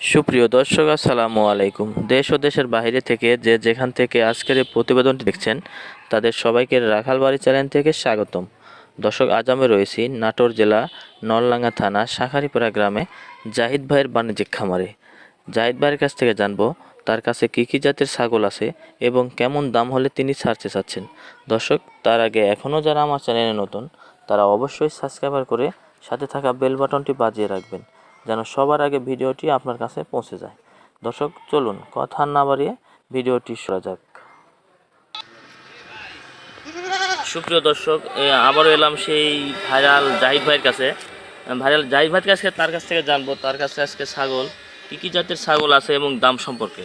সুপ্রিয় দর্শক, আসসালামু আলাইকুম। দেশ ও দেশের বাইরে থেকে যে যেখান থেকে আজকের এই প্রতিবেদনটি দেখছেন, তাদের সবাইকে রাখালবাড়ি চ্যানেল থেকে স্বাগতম। দর্শক, আজ আমি রয়েছি নাটোর জেলা নললাঙ্গা থানা, শাখারিপাড়া গ্রামে জাহিদ ভাইয়ের বাণিজ্যিক খামারে। জাহিদ ভাইয়ের কাছ থেকে জানব, তার কাছে কী কী জাতের ছাগল আছে এবং কেমন দাম হলে তিনি ছাড়তে চাচ্ছেন। দর্শক, তার আগে এখনও যারা আমার চ্যানেলে নতুন, তারা অবশ্যই সাবস্ক্রাইবার করে সাথে থাকা বেল বাটনটি বাজিয়ে রাখবেন। যেন সবার আগে ভিডিওটি আপনার কাছে পৌঁছে যায়। দর্শক, চলুন, কথা না বাড়িয়ে ভিডিওটি শোনা যাক। সুপ্রিয় দর্শক আবারও এলাম সেই ভাইরাল জাহিদ ভাইয়ের কাছে। ভাইরাল জাহিদ ভাইয়ের কাছে তার কাছ থেকে জানব, তার কাছে আজকে ছাগল, কী কী জাতের ছাগল আছে এবং দাম সম্পর্কে।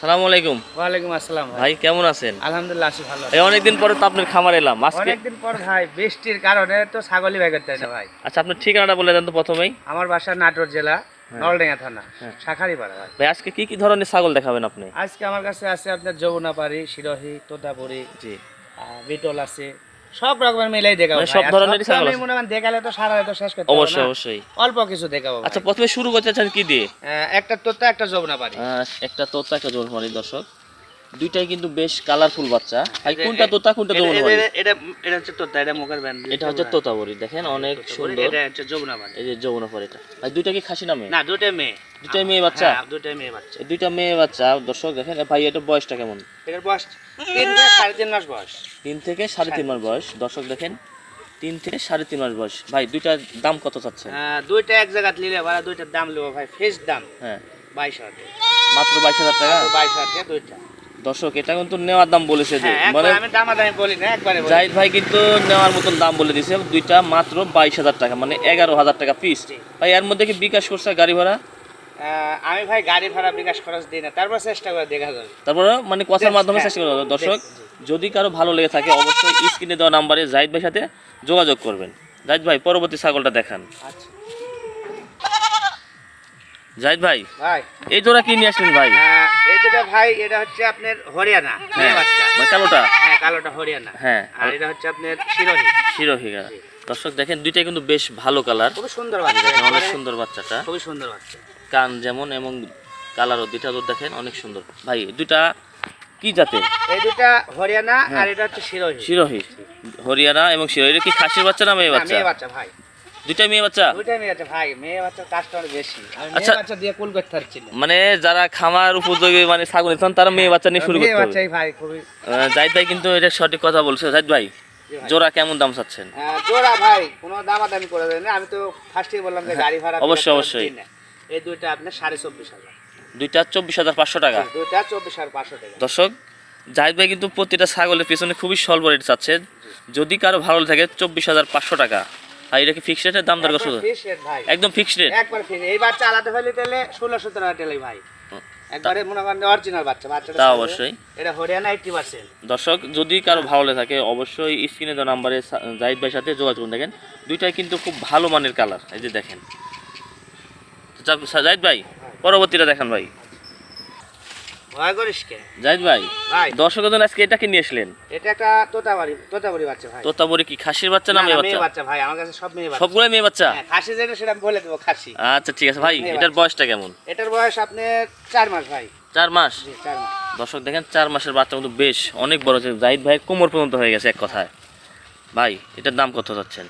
সালাম আলাইকুম। ওয়ালাইকুম আসসালাম ভাই। কেমন আছেন? আলহামদুলিল্লাহ আছি ভালো এই অনেকদিন পরে তো আপনার খামার এলাম। আজকে অনেকদিন পর ভাই বৃষ্টির কারণে তো ছাগলই ভাই করতে না ভাই। আচ্ছা আপনার ঠিকানাটা বলে দেন তো প্রথমেই। আমার বাসা নাটোর জেলা নলডেঙ্গা থানা শাখারিপাড়া ভাই। ভাই আজকে কি কি ধরনের ছাগল দেখাবেন আপনি? আজকে আমার কাছে আছে আপনার যমুনাপাড়ি শিরোহী তোতাপুরি জি। বিটল আছে সব রকমের মিলাই দেখাবো মানে। সব ধরনের ছাগল আছে? মনে হয় দেখালে তো সারা তো শেষ করতে অবশ্যই অবশ্যই অল্প কিছু দেখাবো। আচ্ছা প্রথমে শুরু করতে চান কি দিয়ে একটা তোতা একটা যমুনাপাড়ি পারি একটা তোতা একটা জোরমারি দর্শক দুইটাই কিন্তু বেশ কালারফুল বাচ্চা। ভাই কোনটা তোতা কোনটা এটা- জোরমারি এটা- এটা হচ্ছে তোতা এটা মুখের ব্যান্ড এটা হচ্ছে তোতাবরি দেখেন অনেক সুন্দর। এটা হচ্ছে যমুনাপাড়ি এই যে যমুনা এটা। ভাই দুইটা কি খাসি নামে না দুটাই মেয়ে। দুটাই মেয়ে বাচ্চা? হ্যাঁ, দুটাই মেয়ে বাচ্চা। দুইটা মেয়ে বাচ্চা দর্শক দেখেন ভাই এটা বয়সটা কেমন? এটার বয়স তিন থেকে সাড়ে তিন মাস বয়স। তিন থেকে সাড়ে তিন মাস বয়স। দর্শক দেখেন তিন থেকে সাড়ে তিন মাস বয়স। ভাই দুইটার দাম কত চাচ্ছেন? আহ, দুইটা এক জায়গায় নিলে ভাড়া দুইটার দাম নেব ভাই ফেস দাম। হ্যাঁ। বাইশ হাজার। মাত্র বাইশ হাজার টাকা? বাইশ হাজার টাকা দুইটা। দর্শক এটা কিন্তু নেওয়ার দাম বলেছে যে হ্যাঁ মানে। জাহিদ ভাই কিন্তু নেওয়ার মতন দাম বলে দিয়েছে দুইটা মাত্র বাইশ হাজার টাকা মানে এগারো হাজার টাকা পিস ভাই এর মধ্যে কি বিকাশ করছে গাড়ি ভাড়া? আমি ভাই গাড়ি ভাড়া বিকাশ খরচ দিই না তারপর চেষ্টা করে দেখা যাবে। তারপরে মানে কথার হ্যাঁ, মাধ্যমে চেষ্টা করব দর্শক যদি কারও ভালো লেগে থাকে অবশ্যই স্ক্রিনে দেওয়া নাম্বারে জাহিদ ভাইয়ের সাথে যোগাযোগ করবেন। জাহিদ ভাই পরবর্তী ছাগলটা দেখান। আচ্ছা। জাহিদ ভাই ভাই। এই জোড়া কি নিয়ে আসলেন ভাই? এই দুটো ভাই এটা হচ্ছে আপনার হরিয়ানা মেয়ে হ্যাঁ। বাচ্চা। মানে কালোটা? হ্যাঁ কালোটা হরিয়ানা। হ্যাঁ। আর এটা হচ্ছে আপনার শিরোহী। শিরোহিগা দর্শক দেখেন দুইটাই কিন্তু বেশ ভালো কালার খুবই সুন্দর বাচ্চা অনেক সুন্দর বাচ্চাটা। খুবই সুন্দর বাচ্চা। কান যেমন এবং কালারও দুইটা তো দেখেন অনেক সুন্দর। ভাই দুইটা কি জাতের? এই দুটা হরিয়ানা হ্যাঁ। আর এটা হচ্ছে শিরোহী। শিরোহি। হরিয়ানা এবং শিরোহি কি খাসির বাচ্চা না মেয়ে বাচ্চা? মেয়ে বাচ্চা ভাই। দুইটাই মেয়ে বাচ্চা? মানে যারা খামার উপযোগী মানে ছাগল নিতেন তারা মেয়ে বাচ্চা নিয়ে শুরু করতে ভাই জাহিদ কিন্তু এটা সঠিক কথা বলছে। জাহিদ ভাই জোড়া কেমন দাম চাচ্ছেন? জোড়া ভাই কোনো দামাদামি করে দেয় না। আমি তো ফার্স্টেই বললাম যে গাড়ি ভাড়া হ্যাঁ, অবশ্যই, অবশ্যই। এই দুইটা আপনার সাড়ে চব্বিশ হাজার। দুইটা চব্বিশ হাজার পাঁচশো টাকা। দুইটা চব্বিশ হাজার পাঁচশো টাকা। দর্শক জাহিদ ভাই কিন্তু প্রতিটা ছাগলের পিছনে খুবই স্বল্প রেট চাচ্ছে। যদি কারও ভালো থাকে চব্বিশ হাজার পাঁচশো টাকা। আর এটা কি ফিক্সড রেটের দাম দর কত? একবার ভাই। একদম ফিক্সড রেট একবার ফিক্স এই বাচ্চা আলাদা ফেলে তেলে ষোলো সতেরো হাজার টাকা ভাই। একবারে মনে করেন অরিজিনাল বাচ্চা বাচ্চাটা তা অবশ্যই। এটা হরিয়ানা এইটটি পার্সেন্ট। দর্শক যদি কারও ভালো লেগে থাকে অবশ্যই স্ক্রিনে দেওয়া নাম্বারে জাহিদ ভাইয়ের সাথে যোগাযোগ করুন। দেখেন দুইটাই কিন্তু খুব ভালো মানের কালার এই যে দেখেন। জাহিদ ভাই পরবর্তীটা দেখান ভাই। ভয় করিস কে? জাহিদ ভাই ভাই। দর্শকের জন্য আজকে এটাকে নিয়ে আসলেন এটা একটা তোতাবড়ি তোতাবড়ি বাচ্চা ভাই। তোতাবড়ি কি? খাসির বাচ্চা না মেয়ে বাচ্চা? বাচ্চা ভাই আমার কাছে সব মেয়ে বাচ্চা। সবগুলো মেয়ে বাচ্চা? হ্যাঁ, খাসি যেটা সেটা আমি বলে দেবো খাসি। আচ্ছা ঠিক আছে। ভাই এটার বয়সটা কেমন? এটার বয়স আপনি চার মাস ভাই। চার মাস? জি চার মাস। দর্শক দেখেন চার মাসের বাচ্চা কিন্তু বেশ অনেক বড় জাহিদ ভাই কোমর পর্যন্ত হয়ে গেছে এক কথায়। ভাই এটার দাম কত যাচ্ছেন?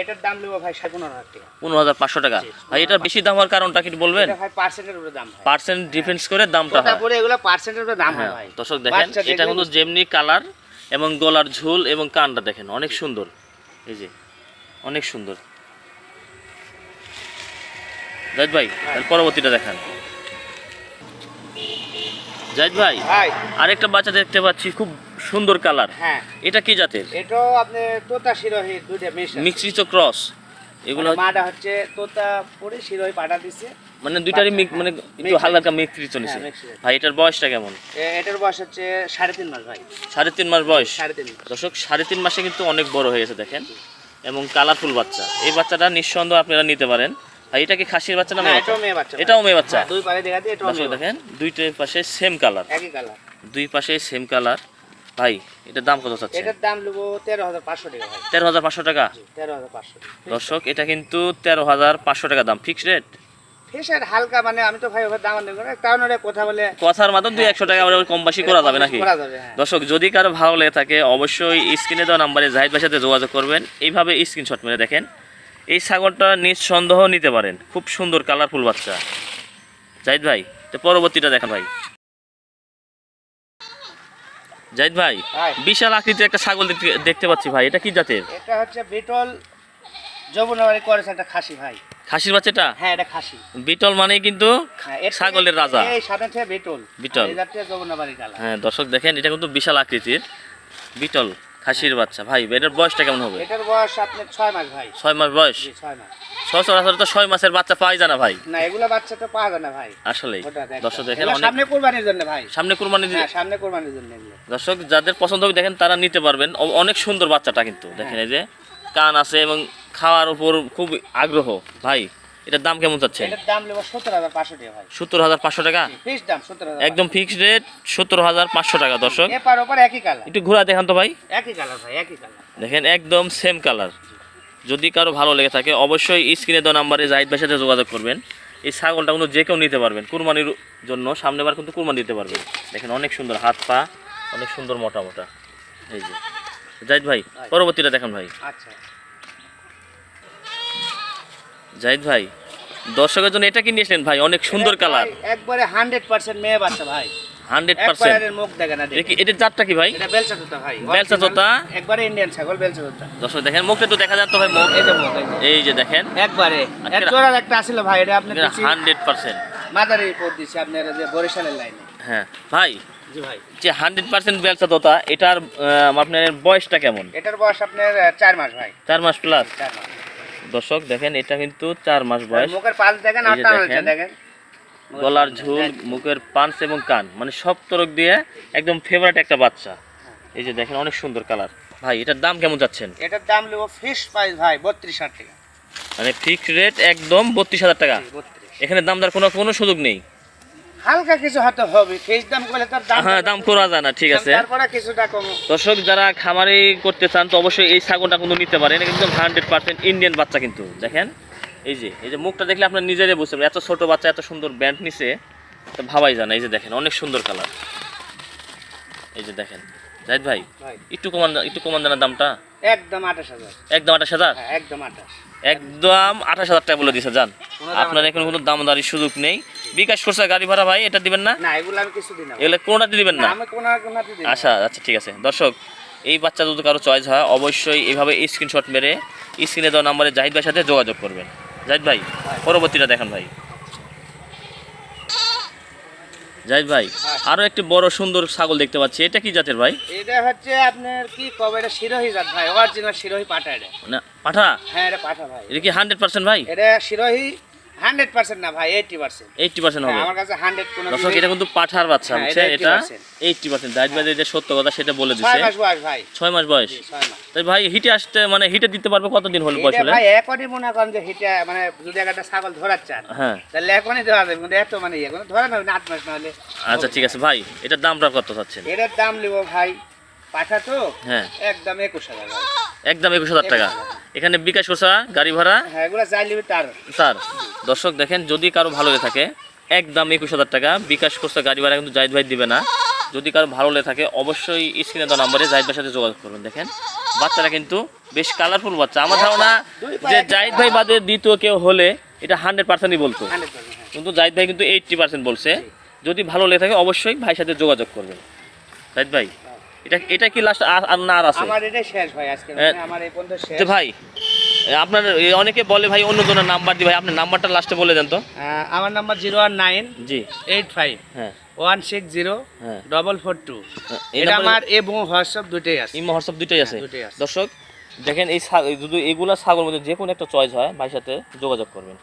এটার দাম নেব ভাই সাড়ে পনেরো হাজার টাকা। পনেরো হাজার পাঁচশো টাকা। ভাই এটার বেশি দাম হওয়ার কারণটা কি বলবেন? এটা ভাই পার্সেন্টের উপরে দাম হয়। পার্সেন্ট ডিফেন্স করে দামটা হয়। তোতাপুরি এগুলো পার্সেন্টের উপরে দাম হয় হ্যাঁ ভাই। দর্শক দেখেন এটা কিন্তু যেমনি কালার এবং গলার ঝুল এবং কানটা দেখেন অনেক সুন্দর। এই যে অনেক সুন্দর। জাহিদ ভাই পরবর্তীটা দেখান। জাহিদ ভাই ভাই। আরেকটা বাচ্চা দেখতে পাচ্ছি খুব সুন্দর কালার। হ্যাঁ। এটা কি জাতের? এটাও আপনি তোতা শিরোহী দুইটা মিক্স মিক্সিচ ক্রস। এগুলো মাটা হচ্ছে তোতা পরে শিরোহী পাটা দিছে। মানে দুইটারই মিক- মানে একটু হালকা মিক্সিচ নিছে হ্যাঁ, ভাই এটার বয়সটা কেমন? এটার বয়স হচ্ছে সাড়ে তিন মাস ভাই। সাড়ে তিন মাস বয়স। সাড়ে তিন দর্শক সাড়ে তিন মাসে কিন্তু অনেক বড় হয়ে গেছে দেখেন। এবং কালারফুল বাচ্চা। এই বাচ্চাটা নিঃসন্দেহ আপনারা নিতে পারেন। আর এটা কি খাসির বাচ্চা না না মেয়ে এটাও বাচ্চা? মেয়ে বাচ্চা এটাও মেয়ে বাচ্চা। হ্যাঁ, দুই পারে দেখা দিয়ে এটাও। দেখেন দুইটার পাশে সেম কালার একই কালার দুই পাশে সেম কালার ভাই এটার দাম কত চাচ্ছে এটার দাম নেব তেরো হাজার পাঁচশো টাকা ভাই। তেরো হাজার পাঁচশো টাকা? তেরো হাজার পাঁচশো দর্শক এটা কিন্তু তেরো হাজার পাঁচশো টাকা দাম। Fixed rate? ফেসের হালকা মানে আমি তো ভাই দাম কারণ ওরা কথা বলে কথার মাধ্যমে দুই একশো টাকা আবার কম বেশি করা যাবে নাকি? করা যাবে হ্যাঁ। দর্শক যদি কারও ভালো লেগে থাকে অবশ্যই স্ক্রিনে দেওয়া নাম্বারে জাহিদ ভাইয়ের সাথে যোগাযোগ করবেন। এইভাবে স্ক্রিনশট মেরে দেখেন। এই ছাগলটা নিঃসন্দেহ নিতে পারেন। খুব সুন্দর কালারফুল বাচ্চা। জাহিদ ভাই তো পরবর্তীটা দেখেন ভাই। জাহিদ ভাই। বিশাল আকৃতির একটা ছাগল দেখতে পাচ্ছি ভাই এটা কি জাতের? এটা হচ্ছে বিটল যমুনাবাড়ি করেছে একটা খাসি ভাই। খাসির বাচ্চাটা? হ্যাঁ এটা খাসি। বিটল মানে কিন্তু হ্যাঁ, ছাগলের রাজা। এই সাথে বিটল। বিটল। হ্যাঁ দর্শক দেখেন এটা কিন্তু বিশাল আকৃতির বিটল। খাসির বাচ্চা। ভাই এটার বয়সটা কেমন হবে? এটার বয়স আপনার ছয় মাস ভাই। ছয় মাস বয়স? জি, ছয় মাস। সচরাচর তো ছয় মাসের বাচ্চা পাওয়াই যায় না ভাই। না এগুলো বাচ্চা তো পাওয়া যায় না ভাই। দেখ দর্শক দেখেন অনেক সামনে কোরবানির জন্য ভাই। সামনে কুরবানি দিতে হ্যাঁ সামনে কোরবানির জন্য এগুলো। দর্শক যাদের পছন্দ হবে দেখেন তারা নিতে পারবেন। অনেক সুন্দর বাচ্চাটা কিন্তু। দেখেন এই যে কান আছে এবং খাওয়ার উপর খুব আগ্রহ। ভাই এটার দাম কেমন চাচ্ছেন? এটার দাম নেব টাকা ভাই। সত্তর হাজার পাঁচশো টাকা? ফিস দাম সত্তর হাজার একদম ফিক্সড রেট সত্তর হাজার পাঁচশো টাকা দর্শক। এপার ওপার একই কালার একটু ঘোরা দেখান তো ভাই। একই কালার ভাই একই কালার দেখেন একদম সেম কালার যদি কারও ভালো লেগে থাকে অবশ্যই স্ক্রিনে দেওয়া নাম্বারে জাহিদ ভাইয়ের সাথে যোগাযোগ করবেন। এই ছাগলটা কিন্তু যে কেউ নিতে পারবেন কুরবানির জন্য সামনেবার কিন্তু কুরবানি দিতে পারবেন। দেখেন অনেক সুন্দর হাত পা অনেক সুন্দর মোটা মোটা। এই যে। জাহিদ ভাই। পরবর্তীটা দেখেন ভাই। আচ্ছা। জাহিদ ভাই দর্শকের জন্য এটা কি নিয়েছিলেন ভাই অনেক সুন্দর কালার একবারে হান্ড্রেড পার্সেন্ট মেয়ে বাচ্চা ভাই। হান্ড্রেড পার্সেন্ট মুখ দেখে না দেখে। এটার জাতটা কি ভাই? এটা বেলচা তোতা ভাই। বেলচা তোতা? একবারে ইন্ডিয়ান ছাগল বেলচা তোতা দর্শক দেখেন মুখটা একটু দেখা যাচ্ছে ভাই মুখ এই যে মুখ এই যে। দেখেন। একবারে। এক জোড়ার একটা আসছিল ভাই এটা আপনি হান্ড্রেড পার্সেন্ট মাদারি পর দিছি আপনার যে বরিশালের লাইনে হ্যাঁ। ভাই যে হান্ড্রেড পার্সেন্ট বেলচা তোতা এটার আহ, আপনার বয়সটা কেমন? এটার বয়স আপনার চার মাস ভাই। চার মাস প্লাস চার মাস। দর্শক দেখেন এটা কিন্তু চার মাস বয়স। মুখের পাল দেখেন গলার ঝুল মুখের পান্স এবং কান মানে সব তরক দিয়ে একদম ফেভারিট একটা বাচ্চা। এই যে দেখেন অনেক সুন্দর কালার ভাই এটার দাম কেমন যাচ্ছেন? এটার দাম নেব ফিক্স প্রাইস ভাই বত্রিশ হাজার টাকা। মানে ফিক্সড রেট একদম বত্রিশ হাজার টাকা। এখানে দাম দর কোনো কোনো সুযোগ নেই। হালকা কিছু হয়তো হবে। ফিস দাম করলে তার দাম হ্যাঁ দাম করা যায় না ঠিক আছে। তারপরে কিছুটা কম। দর্শক যারা খামারি করতে চান তো অবশ্যই এই ছাগলটা কিন্তু নিতে পারেন। কিন্তু হান্ড্রেড পার্সেন্ট ইন্ডিয়ান বাচ্চা কিন্তু। দেখেন এই যে এই যে মুখটা দেখলে আপনার নিজেরাই বুঝতে পারবেন। এত ছোট বাচ্চা এত সুন্দর ব্যান্ড নিছে। তো ভাবাই জানা এই যে দেখেন অনেক সুন্দর কালার এই যে দেখেন জাহিদ ভাই একটু কমান একটু কমান জানার দামটা। একদম আঠাশ হাজার। একদম আঠাশ হাজার? হ্যাঁ একদম আঠাশ। একদম আঠাশ হাজার টাকা বলে দিছে যান আপনার এখন কোনো দামদারির সুযোগ নেই। বিকাশ করছে গাড়ি ভাড়া ভাই এটা দিবেন না? এগুলো আমি কিছু কোনোটাতে দিবেন না? আচ্ছা আচ্ছা ঠিক আছে। দর্শক এই বাচ্চা যদি কারও চয়েস হয় অবশ্যই এইভাবে স্ক্রিনশট মেরে স্ক্রিনে দেওয়া নাম্বারে জাহিদ ভাইয়ের সাথে যোগাযোগ করবেন। জাহিদ ভাই পরবর্তীটা দেখেন ভাই। জাহিদ ভাই হ্যাঁ। আরও একটি বড় সুন্দর ছাগল দেখতে পাচ্ছি। এটা কি জাতের ভাই? এটা হচ্ছে আপনার কি কবে? এটা শিরোহি জাত ভাই অরিজিনাল শিরোহি পাঠা এটা। না পাঠা? হ্যাঁ এটা পাঠা ভাই। এটা কি হান্ড্রেড পার্সেন্ট ভাই? এটা শিরোহি হান্ড্রেড পার্সেন্ট না ভাই এইটি পার্সেন্ট এইটটি পার্সেন্ট হবে। আমার কাছে হান্ড্রেড কোনো দর্শক এটা কিন্তু পাঠার বাচ্চা হ্যাঁ, বুঝছেন? এটা এটা 80% এইটটি পার্সেন্ট সত্য কথা সেটা বলে ছয় মাস বয়স ভাই। ছয় মাস বয়স। তাই ভাই হিটে আসতে মানে হিটে দিতে পারবে কতদিন হলো বয়স হলে? ভাই এখনই মনে করেন যে হিটে মানে যদি একটা ছাগল ধরার চান হ্যাঁ। তাহলে এখনই যাবে কিন্তু এত মানে ইয়ে কোনো ধরে না আট মাস না হলে। আচ্ছা ঠিক আছে ভাই এটার দামটা কত চাচ্ছেন? এটার দাম নেব ভাই পাঠা তো হ্যাঁ। একদম একুশ হাজার। একদম একুশ হাজার টাকা। এখানে বিকাশ করছা গাড়ি ভাড়া। হ্যাঁ তার স্যার দর্শক দেখেন যদি কারও ভালো লেগে থাকে একদম একুশ হাজার টাকা বিকাশ করছে গাড়ি ভাড়া কিন্তু জাহিদ ভাই দিবে না। যদি কারও ভালো লেগে থাকে অবশ্যই স্ক্রিনে দেওয়া নাম্বারে জাহিদ ভাইয়ের সাথে যোগাযোগ করবেন দেখেন। বাচ্চারা কিন্তু বেশ কালারফুল বাচ্চা। আমার ধারণা যে জাহিদ ভাই বাদে দ্বিতীয় কেউ হলে এটা হান্ড্রেড পার্সেন্টই বলতো। হ্যাঁ কিন্তু জাহিদ ভাই কিন্তু এইটটি পার্সেন্ট বলছে। যদি ভালো লেগে থাকে অবশ্যই ভাইয়ের সাথে যোগাযোগ করবেন। জাহিদ ভাই এটা এটা কি লাস্ট আর না আর আছে? আমার শেষ ভাই আজকে আমার এই পর্যন্ত শেষ। তো ভাই আপনার অনেকে বলে ভাই অন্য জনের নাম্বার দি ভাই আপনার নাম্বারটা লাস্টে বলে দেন তো। আমার নাম্বার জিরো ওয়ান নাইন জি। এইট ফাইভ হ্যাঁ। One six zero double four two এটা আমার এবং হোয়াটসঅ্যাপ দুটোই আছে। ইমো হোয়াটসঅ্যাপ দুটোই আছে। হ্যাঁ, আছে। দর্শক দেখেন এই যদি এগুলা ছাগল মধ্যে যে কোনো একটা চয়েস হয় ভাইয়ের সাথে যোগাযোগ করবেন।